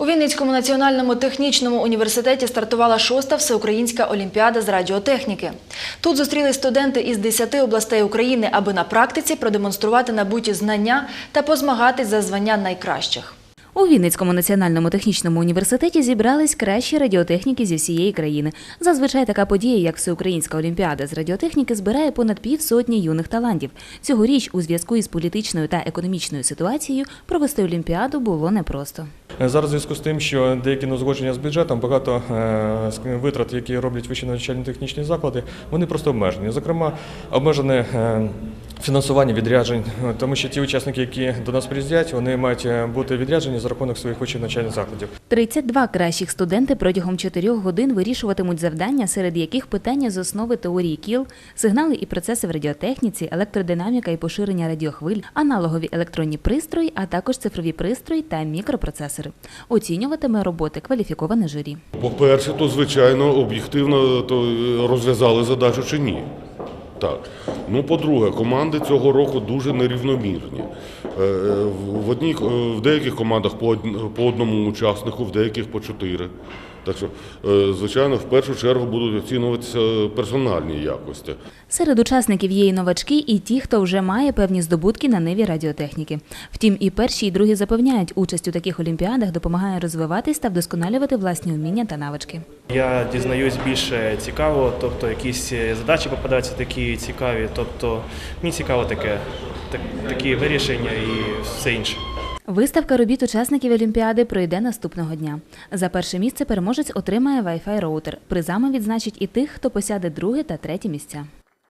У Вінницькому національному технічному університеті стартувала шоста всеукраїнська олімпіада з радіотехніки. Тут зустрілись студенти із 10 областей України, аби на практиці продемонструвати набуті знання та позмагатись за звання найкращих. У Вінницькому національному технічному університеті зібрались кращі радіотехніки зі всієї країни. Зазвичай така подія, як Всеукраїнська олімпіада з радіотехніки, збирає понад півсотні юних талантів. Цьогоріч у зв'язку із політичною та економічною ситуацією провести олімпіаду було непросто. Зараз в зв'язку з тим, що деякі неузгодження з бюджетом, багато е, витрат, які роблять вищі навчально-технічні заклади, вони просто обмежені. Зокрема, обмежене е, фінансування відряджень, тому що ті учасники, які до нас приїздять, вони мають е, бути відряджені за рахунок своїх вищих навчальних закладів. 32 кращих студенти протягом 4 годин вирішуватимуть завдання, серед яких питання з основи теорії кіл, сигнали і процеси в радіотехніці, електродинаміка і поширення радіохвиль, аналогові електронні пристрої, а також цифрові пристрої та мікропроцесори. Оцінюватиме роботи кваліфіковане журі. По-перше, то звичайно об'єктивно то е, розв'язали задачу чи ні. Так. Ну, по-друге, команди цього року дуже нерівномірні. Е, е, В, одній, е, в деяких командах по, од- по одному учаснику, в деяких по чотири. Так що, звичайно, в першу чергу будуть оцінюватися персональні якості. Серед учасників є і новачки, і ті, хто вже має певні здобутки на ниві радіотехніки. Втім, і перші, і другі запевняють, участь у таких олімпіадах допомагає розвиватись та вдосконалювати власні вміння та навички. Я дізнаюсь більше цікаво, тобто якісь задачі попадаються такі цікаві. Тобто мені цікаво таке, так, такі вирішення все інше. Виставка робіт учасників Олімпіади пройде наступного дня. За перше місце переможець отримає Wi-Fi роутер. Призами відзначить і тих, хто посяде друге та третє місця.